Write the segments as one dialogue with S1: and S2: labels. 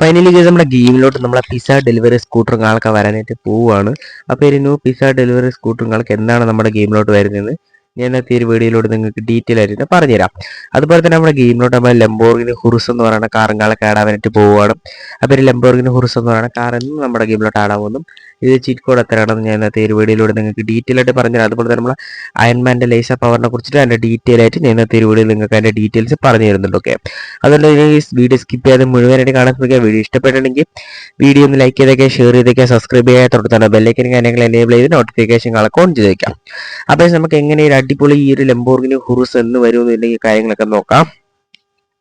S1: Finally guys നമ്മുടെ ഗെയിമിലോട്ട് നമ്മളെ pizza delivery സ്കൂട്ടറും കാളൊക്കെ വരാനായിട്ട് പോവുകയാണ്. അപ്പോൾ ഇനി പിസ ഡെലിവറി സ്കൂട്ടറും കാളൊക്കെ എന്താണ് നമ്മുടെ ഗെയിമിലോട്ട് വരുന്നത് ഞാൻ ഇന്നത്തെ ഒരു വീഡിയോയിലൂടെ നിങ്ങൾക്ക് ഡീറ്റെയിൽ ആയിട്ട് പറഞ്ഞുതരാം. അതുപോലെ തന്നെ നമ്മുടെ ഗെയിമിലോട്ട് നമ്മൾ ലംബോർഗിന് ഹുറുസ് എന്ന് പറയുന്ന കാറും കാളൊക്കെ ആടാനായിട്ട് പോവുകയാണ്. അപ്പോൾ ഒരു ലംബോർഗിന് ഹുറുസ് എന്ന് പറയുന്ന കാർ എന്നും നമ്മുടെ ഗെയിമിലോട്ട് ആടാൻ പോകുന്നു ഇത് ചീറ്റ് കോഡ് എത്രയാണെന്ന് ഞാൻ ഇന്നത്തെ ഒരു വീഡിയോയിലൂടെ നിങ്ങൾക്ക് ഡീറ്റെയിൽ ആയിട്ട് പറഞ്ഞുതരാം. അതുപോലെ തന്നെ നമ്മൾ അയൺമാന്റെ ലേസർ പവറിനെ കുറിച്ചിട്ട് അതിന്റെ ഡീറ്റെയിൽ ആയിട്ട് ഞാൻ ഇന്നത്തെ ഒരു വീഡിയോയിൽ നിങ്ങൾക്ക് അതിന്റെ ഡീറ്റെയിൽസ് പറഞ്ഞു തരുന്നുണ്ട് ഓക്കെ അതുകൊണ്ട് ഈ വീഡിയോ സ്കിപ്പ് ചെയ്യാതെ മുഴുവനായിട്ട് കാണാൻ ശ്രമിക്കുക. വീഡിയോ ഇഷ്ടപ്പെട്ടിട്ടുണ്ടെങ്കിൽ വീഡിയോ ഒന്ന് ലൈക്ക് ചെയ്തേക്കുക ഷെയർ ചെയ്തേക്കുക സബ്സ്ക്രൈബ് ചെയ്യാൻ തൊട്ടത്താണ് ബെല്ലൈക്കൻ കാര്യങ്ങൾ എനേബിൾ ചെയ്ത് നോട്ടിഫിക്കേഷൻ കളൊക്കെ ഓൺ ചെയ്തേക്കാം അപ്പോൾ നമുക്ക് എങ്ങനെ ഒരു അടിപൊളി ഈ ഒരു ലംബോർഗിന് ഹുറുസ് എന്ന് വരുമെന്നുണ്ടെങ്കിൽ കാര്യങ്ങളൊക്കെ നോക്കാം.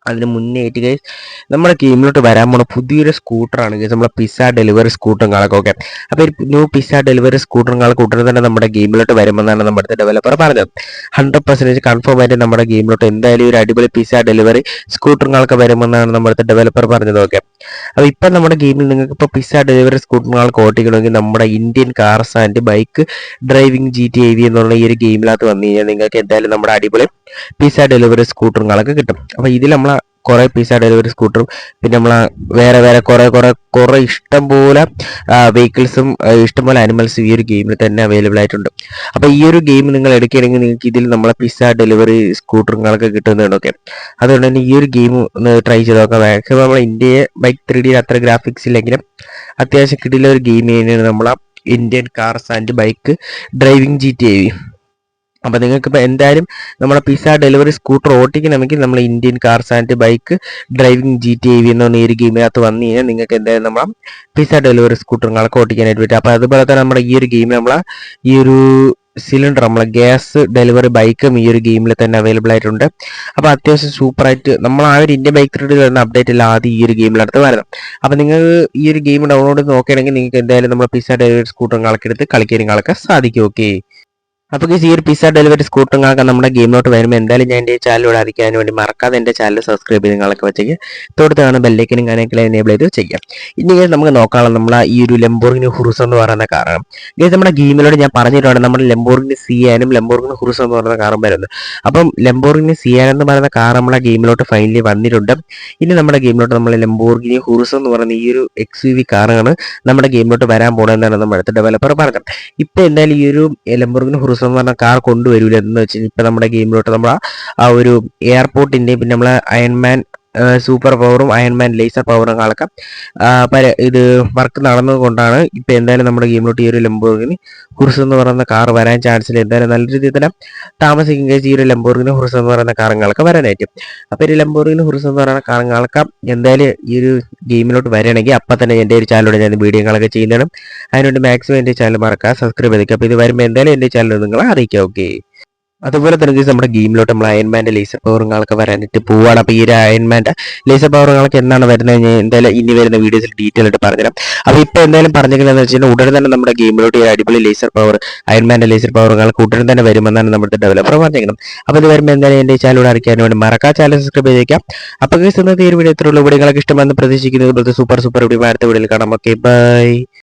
S1: അതിന് മുന്നേറ്റ് ഗൈസ് നമ്മുടെ ഗെയിമിലോട്ട് വരാൻ പോണ പുതിയൊരു സ്കൂട്ടറാണ് ഗൈസ് നമ്മുടെ പിസ്സ ഡെലിവറി സ്കൂട്ടറും കാളൊക്കെ ഓക്കെ അപ്പോൾ ന്യൂ പിസ്സ ഡെലിവറി സ്കൂട്ടറും കാളൊക്കെ ഉടനെ തന്നെ നമ്മുടെ ഗെയിമിലോട്ട് വരുമെന്നാണ് നമ്മുടെ ഡെവലപ്പർ പറഞ്ഞത്. ഹൺഡ്രഡ് പെർസെന്റേജ് കൺഫേം ആയിട്ട് നമ്മുടെ ഗെയിമിലോട്ട് എന്തായാലും ഒരു അടിപൊളി പിസ്സ ഡെലിവറി സ്കൂട്ടറും കാളൊക്കെ വരുമെന്നാണ് നമ്മുടെ ഡെവലപ്പർ പറഞ്ഞത് ഓക്കെ അപ്പോൾ ഇപ്പം നമ്മുടെ ഗെയിമിൽ നിങ്ങൾക്ക് ഇപ്പോൾ പിസ്സ ഡെലിവറി സ്കൂട്ടറുകൾക്ക് ഓട്ടിക്കണമെങ്കിൽ നമ്മുടെ Indian cars and bike driving G T I V എന്നുള്ള ഈ ഒരു ഗെയിമിനകത്ത് വന്നു കഴിഞ്ഞാൽ നിങ്ങൾക്ക് എന്തായാലും നമ്മുടെ അടിപൊളി പിസ്സ ഡെലിവറി സ്കൂട്ടറുകളൊക്കെ കിട്ടും. അപ്പോൾ ഇതിൽ നമ്മൾ കുറേ പിസ്സ ഡെലിവറി സ്കൂട്ടറും പിന്നെ നമ്മൾ വേറെ വേറെ കുറേ കുറേ കുറേ ഇഷ്ടംപോലെ വെഹിക്കിൾസും ഇഷ്ടംപോലെ ആനിമൽസും ഈ ഒരു ഗെയിമിൽ തന്നെ അവൈലബിൾ ആയിട്ടുണ്ട്. അപ്പോൾ ഈ ഒരു ഗെയിം നിങ്ങൾ എടുക്കുകയാണെങ്കിൽ നിങ്ങൾക്ക് ഇതിൽ നമ്മളെ പിസ്സ ഡെലിവറി സ്കൂട്ടറുകളൊക്കെ കിട്ടുന്നതാണ് ഓക്കെ അതുകൊണ്ട് തന്നെ ഈ ഒരു ഗെയിം ഒന്ന് ട്രൈ ചെയ്ത് നോക്കാം. മാക്സിമം നമ്മൾ ഇന്ത്യയെ ബൈക്ക് ത്രീ ഡിയിൽ അത്ര ഗ്രാഫിക്സ് ഇല്ലെങ്കിലും അത്യാവശ്യം കിട്ടിയുള്ള ഒരു ഗെയിം തന്നെയാണ് നമ്മളെ Indian cars and bike driving G T I അപ്പോൾ നിങ്ങൾക്ക് ഇപ്പോൾ എന്തായാലും നമ്മുടെ പിസ ഡെലിവറി സ്കൂട്ടർ ഓട്ടിക്കണമെങ്കിൽ നമ്മൾ Indian cars and bike driving G T I V എന്ന് ഒരു ഗെയിമിനകത്ത് വന്നു കഴിഞ്ഞാൽ നിങ്ങൾക്ക് എന്തായാലും നമ്മളെ പിസ ഡെലിവറി സ്കൂട്ടറുകളൊക്കെ ഓട്ടിക്കാനായിട്ട് പറ്റും. അപ്പോൾ അതുപോലെ തന്നെ നമ്മുടെ ഈ ഒരു ഗെയിമിൽ നമ്മളെ ഈ ഒരു സിലിണ്ടർ നമ്മളെ ഗ്യാസ് ഡെലിവറി ബൈക്കും ഈ ഒരു ഗെയിമിൽ തന്നെ അവൈലബിൾ ആയിട്ടുണ്ട്. അപ്പോൾ അത്യാവശ്യം സൂപ്പറായിട്ട് നമ്മൾ ആ ഒരു ഇന്ത്യൻ ബൈക്ക് ത്രീഡിൽ വരുന്ന അപ്ഡേറ്റ് എല്ലാം ആദ്യം ഈ ഒരു ഗെയിമിലടുത്ത് വരുന്നത് അപ്പോൾ നിങ്ങൾ ഈ ഒരു ഗെയിം ഡൗൺലോഡ് നോക്കുകയാണെങ്കിൽ നിങ്ങൾക്ക് എന്തായാലും നമ്മൾ പിസ ഡെലിവറി സ്കൂട്ടറുകളൊക്കെ എടുത്ത് കളിക്കാനുകളൊക്കെ സാധിക്കും. ഓക്കെ അപ്പോൾ ഈ ഒരു പിസ്സ ഡെലിവറി സ്കൂട്ടറുകളൊക്കെ നമ്മുടെ ഗെയിമിലോട്ട് വരുമ്പോൾ എന്തായാലും ഞാൻ എന്റെ ചാനലിലൂടെ അറിയിക്കാൻ വേണ്ടി മറക്കാതെ എന്റെ ചാനൽ സബ്സ്ക്രൈബ് ചെയ്ത് നിങ്ങളൊക്കെ വെച്ചേക്ക്. തൊടുത്താണ് ബെല്ലേക്കിനും കാര്യങ്ങളെ എനേബിൾ ചെയ്ത് ചെയ്യാം ഇനി നമുക്ക് നോക്കാനുള്ള നമ്മൾ ഈ ഒരു ലംബോർഗിനി ഹുറുസ് എന്ന് പറയുന്ന കാറാണ് ഗൈസ് നമ്മുടെ ഗെയിമിലൂടെ ഞാൻ പറഞ്ഞിട്ടുണ്ട് നമ്മുടെ ലംബോർഗിനി സിയാനും ലംബോർഗിനി ഹുറുസ് എന്ന് പറയുന്ന കാറും വരുന്നത്. അപ്പം ലംബോർഗിനി സിയാൻ എന്ന് പറയുന്ന കാർ നമ്മുടെ ഗെയിമിലോട്ട് ഫൈനലി വന്നിട്ടുണ്ട്. ഇനി നമ്മുടെ ഗെയിമിലോട്ട് നമ്മൾ ലംബോർഗിനി ഹുറുസ് എന്ന് പറയുന്ന ഈ ഒരു എക്സ് യു വി കാറാണ് നമ്മുടെ ഗെയിമിലോട്ട് വരാൻ പോകുന്നതെന്നാണ് നമ്മുടെ അടുത്ത ഡെവലപ്പർ പറഞ്ഞത്. ഇപ്പോൾ എന്തായാലും ഈ ഒരു ലംബോർഗിനി ഹുറുസ് എന്ന് പറഞ്ഞാൽ കാർ കൊണ്ടുവരില്ല എന്ന് വെച്ച് ഇപ്പൊ നമ്മുടെ ഗെയിമിലോട്ട് നമ്മൾ ആ ഒരു എയർപോർട്ടിന്റെയും പിന്നെ നമ്മളെ അയൺമാൻ സൂപ്പർ പവറും അയൺമാൻ ലേസർ പവറും കളക്കം ഇത് വർക്ക് നടന്നതുകൊണ്ടാണ് ഇപ്പൊ എന്തായാലും നമ്മുടെ ഗെയിമിലോട്ട് ഈ ഒരു ലംബോർഗിന് ഹുർസ് എന്ന് പറയുന്ന കാർ വരാൻ ചാൻസ് ഇല്ല. എന്തായാലും നല്ല രീതിയിൽ തന്നെ താമസിക്കും ഈ ഒരു ലംബോർഗിന് ഹുർസ് എന്ന് പറയുന്ന കാറുകളൊക്കെ വരാനായിട്ട്. അപ്പോൾ ഈ ലംബോർഗിന് ഹുർസ് എന്ന് പറയുന്ന കാറുകളൊക്കെ എന്തായാലും ഈ ഒരു ഗെയിമിലോട്ട് വരികയാണെങ്കിൽ അപ്പം തന്നെ എന്റെ ഒരു ചാനലോട് ഞാൻ വീഡിയോകളൊക്കെ ചെയ്യുന്നതാണ്. അതിനുവേണ്ടി മാക്സിമം എന്റെ ചാനൽ മറക്കുക സബ്സ്ക്രൈബ് ചെയ്തേക്കുക അപ്പോൾ ഇത് വരുമ്പോൾ എന്തായാലും എന്റെ ചാനൽ നിങ്ങളെ അറിയിക്കുക ഓക്കെ അതുപോലെ തന്നെ നമ്മുടെ ഗെയിമിലോട്ട് നമ്മൾ അയൺമാന്റെ ലേസർ പവറുകളൊക്കെ വരാനായിട്ട് പോവാണ്. അപ്പോൾ ഈ ഒരു അയൺമാന്റെ ലേസർ പവറുകളൊക്കെ എന്നാണ് വരുന്നത് ഞാൻ എന്തായാലും ഇനി വരുന്ന വീഡിയോസിൽ ഡീറ്റെയിൽ ആയിട്ട് പറഞ്ഞുതരാം. അപ്പോൾ ഇപ്പോൾ എന്തായാലും പറഞ്ഞിരിക്കുന്നതെന്ന് വെച്ച് കഴിഞ്ഞാൽ ഉടനെ തന്നെ നമ്മുടെ ഗെയിമിലോട്ട് ഈ അടിപൊളി ലേസർ പവർ അയൺമാന്റെ ലേസർ പവറുകളൊക്കെ ഉടനെ തന്നെ വരുമെന്നാണ് നമ്മുടെ ഡെവലപ്പർ പറഞ്ഞിരിക്കുന്നത്. അപ്പോൾ ഇത് വരുമ്പോൾ എന്തായാലും എന്റെ ചാനൽ അറിയിക്കാൻ വേണ്ടി മറക്കാ ചാനൽ സബ്സ്ക്രൈബ് ചെയ്തേക്കാം. അപ്പോൾ ഇന്നത്തെ ഈ വീഡിയോ ഇത്രയുള്ള വീഡിയോകളൊക്കെ ഇഷ്ടമെന്ന് പ്രതീക്ഷിക്കുന്നത് സൂപ്പർ സൂപ്പർ വീഡിയോ അടുത്ത വീഡിയോയിൽ കാണാം. Okay bye